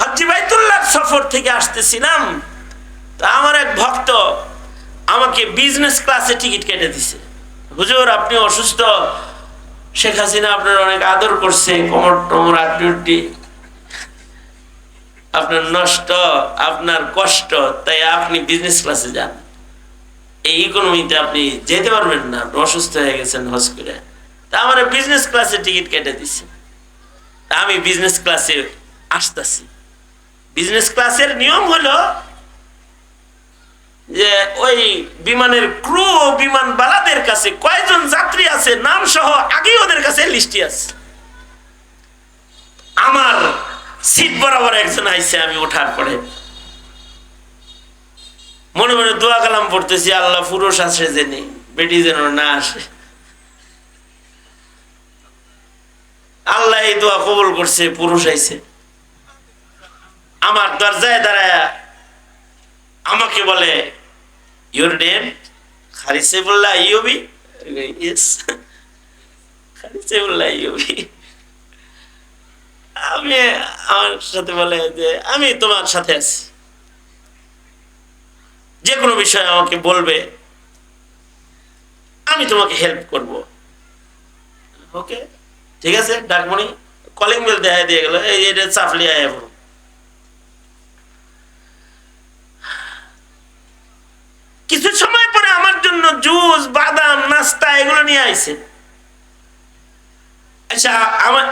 হজ্জি বাইতুল্লাহ সফর থেকে আসতেছিলাম, তা আমার এক ভক্ত আমাকে বিজনেস ক্লাসে টিকিট কেটে দিছে। হুজুর, আপনি অসুস্থ? শেখ হাসিনা আপনার অনেক আদর করছে, কোমর টমর আটটি আপনার নষ্ট, আপনার কষ্ট, তাই আপনি বিজনেস ক্লাসে যান। এই ইকোনমিতে আপনি যেতে পারবেন না অসুস্থ হয়ে গেছেন হজ করে। তা আমার বিজনেস ক্লাসে টিকিট কেটে দিছে। আমি বিজনেস ক্লাসে আসতেছি। বিজনেস ক্লাসের নিয়ম হলো যে ওই বিমানের ক্রু বিমান বালাদের কাছে কয়জন যাত্রী আছে নাম সহ আগেই ওদের কাছে লিস্টি আছে। আমার সিট বরাবর একজন আইছে, আমি ওঠার পরে। মনে মনে দোয়া কালাম পড়তেছি, আল্লাহ পুরুষ আসে নেই, বেটি যেন না আসে। আল্লাহ এই দোয়া কবুল করছে, পুরুষ আইছে। আমার দরজায় দাঁড়ায় আমাকে বলে ইউর নেম খারিসেবুল্লাহ ইউবি ইয়েস খারিসেবুল্লাহ ইউবি আমি আমার সাথে বলে যে, আমি তোমার সাথে আছি। যে কোনো বিষয়ে আমাকে বলবে, আমি তোমাকে হেল্প করব। ওকে ঠিক আছে? ডাকমণি? কলিং বেল দেখা দিয়ে গেল। এই এটা চাপলি আয় এখন কিছু সময় পরে আমার জন্য জুস বাদাম নাস্তা এগুলো নিয়ে আইছে। আচ্ছা আমা-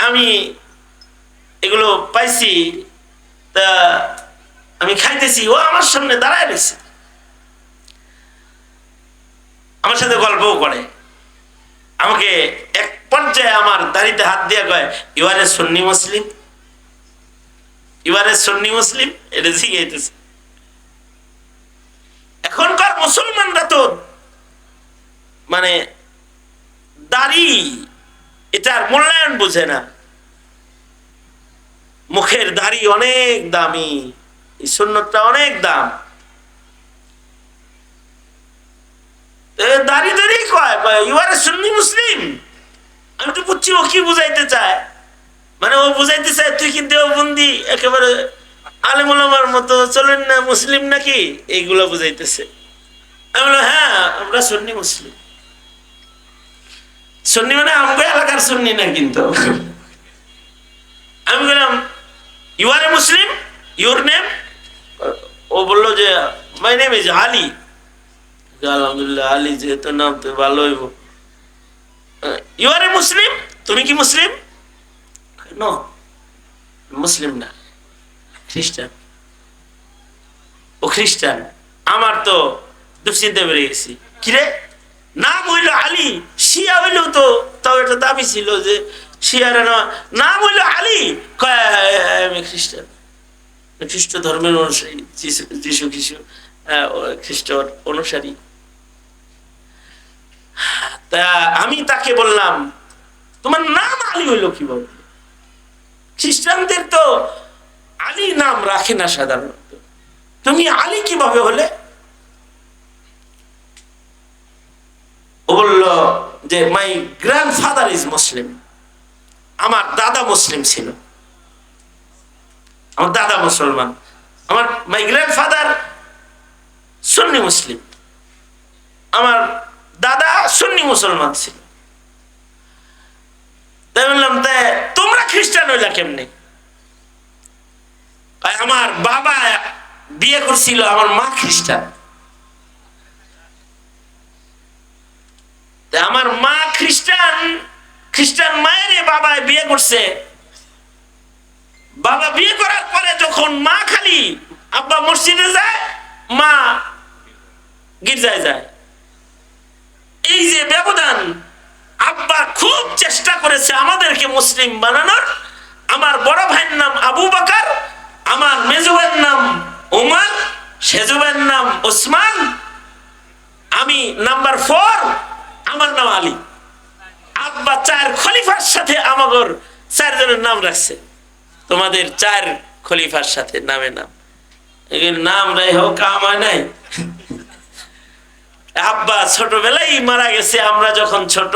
এগুলো পাইছি, তা আমি খাইতেছি, ও আমার সামনে দাঁড়ায় রয়েছে আমার সাথে গল্পও করে। আমাকে এক পর্যায়ে আমার দাড়িতে হাত দিয়ে কয় ইউআর সন্নি মুসলিম ইউআর সন্নি মুসলিম এটা শিখাইতেছে এখনকার মুসলমানরা তো মানে দাড়ি এটার মূল্যায়ন বুঝে না। মুখের দাড়ি অনেক দামি, এই সুন্নতটা অনেক দাম। দাড়ি দাড়ি কয়? ইউআর সুন্নি মুসলিম আমি তো বুঝছি, ও কি বুঝাইতে চায়? মানে ও বুঝাইতে চায়, তুই কি দেওবন্দি একেবারে আলেমুলামার মতো, চলেন না, মুসলিম নাকি? এইগুলো বুঝাইতেছে। আমি বললাম হ্যাঁ আমরা সুন্নি মুসলিম সুন্নি মানে আমগো এলাকার সুন্নি না কিন্তু। আমি বললাম you are a Muslim your name ও বলল যে মাই নেম ইজ আলী আলহামদুলিল্লাহ, আলী যেহেতু নাম তো ভালো হইব। ইউ আর এ মুসলিম তুমি কি মুসলিম নো মুসলিম না খ্রিস্টান ও খ্রিস্টান আমার তো দুশ্চিন্তা বেড়ে গেছি। কিরে নাম হইল আলী। শিয়া হইলেও তো তাও একটা দাবি ছিল যে শিয়ারা না নাম হইল আলী, কয় আমি খ্রিস্টান। খ্রিস্ট ধর্মের অনুসারী, যিশু খ্রিস্ট খ্রিস্ট অনুসারী। তা আমি তাকে বললাম, তোমার নাম আলী হইল কীভাবে? খ্রিস্টানদের তো আলী নাম রাখে না সাধারণত। তুমি আলী কীভাবে হলে ও বলল যে my grandfather is Muslim আমার দাদা মুসলিম ছিল। আমার দাদা মুসলমান। আমার মাই গ্র্যান্ড ফাদার সুন্নি মুসলিম আমার দাদা সুন্নি মুসলমান ছিল। তাই বললাম তাই তোমরা খ্রিস্টান হইলা কেমনে? আমার বাবা বিয়ে করছিল, আমার মা খ্রিস্টান। আমার মা খ্রিস্টান খ্রিস্টান মায়ের বাবায় বিয়ে করছে। বাবা বিয়ে করার পরে যখন মা খালি আব্বা মসজিদে যায়, মা গির্জায় যায়। এই যে ব্যবধান, আব্বা খুব চেষ্টা করেছে আমাদেরকে মুসলিম বানানোর। আমার বড় ভাইয়ের নাম আবু বাকার, আমার মেজুবের নাম উমার সেজুবের নাম ওসমান। আমি নাম্বার ফোর আমার নাম আলী। আব্বা চার খলিফার সাথে আমাগর চারজনের নাম রাখছে। তোমাদের চার খলিফার সাথে নামে নাম। নাম রে হোক কামায় নাই। আব্বা ছোটবেলায় মারা গেছে, আমরা যখন ছোট,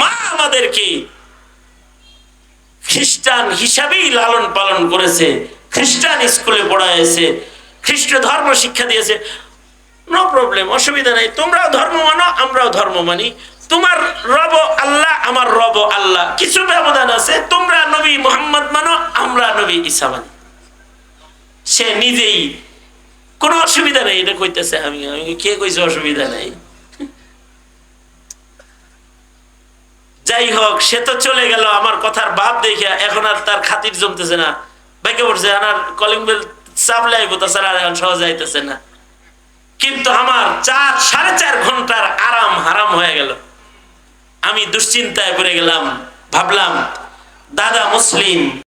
মা আমাদেরকে খ্রিস্টান হিসাবেই লালন পালন করেছে, খ্রিস্টান স্কুলে পড়াইছে, খ্রিস্ট ধর্ম শিক্ষা দিয়েছে। নো প্রবলেম অসুবিধা নাই। তোমরাও ধর্ম মানো, আমরাও ধর্ম মানি। তোমার রব আল্লাহ, আমার রব আল্লাহ। কিছু ব্যবধান আছে, তোমরা নবী মোহাম্মদ মানো, আমরা নবী ঈসা মানি। সে নিজেই, কোনো অসুবিধা নেই, এটা কইতেছে আমি। আমি কে কইছে অসুবিধা নেই? যাই হোক, সে তো চলে গেল, আমার কথার ভাব দেখে এখন আর তার খাতির জমতেছে না। বাইকে পড়ছে আর কলিং বেল চাপলে আইব, তাছাড়া আর সহজে আইতেছে না। কিন্তু আমার চার, সাড়ে চার ঘণ্টার আরাম হারাম হয়ে গেল। আমি দুশ্চিন্তায় পড়ে গেলাম, ভাবলাম, দাদা মুসলিম।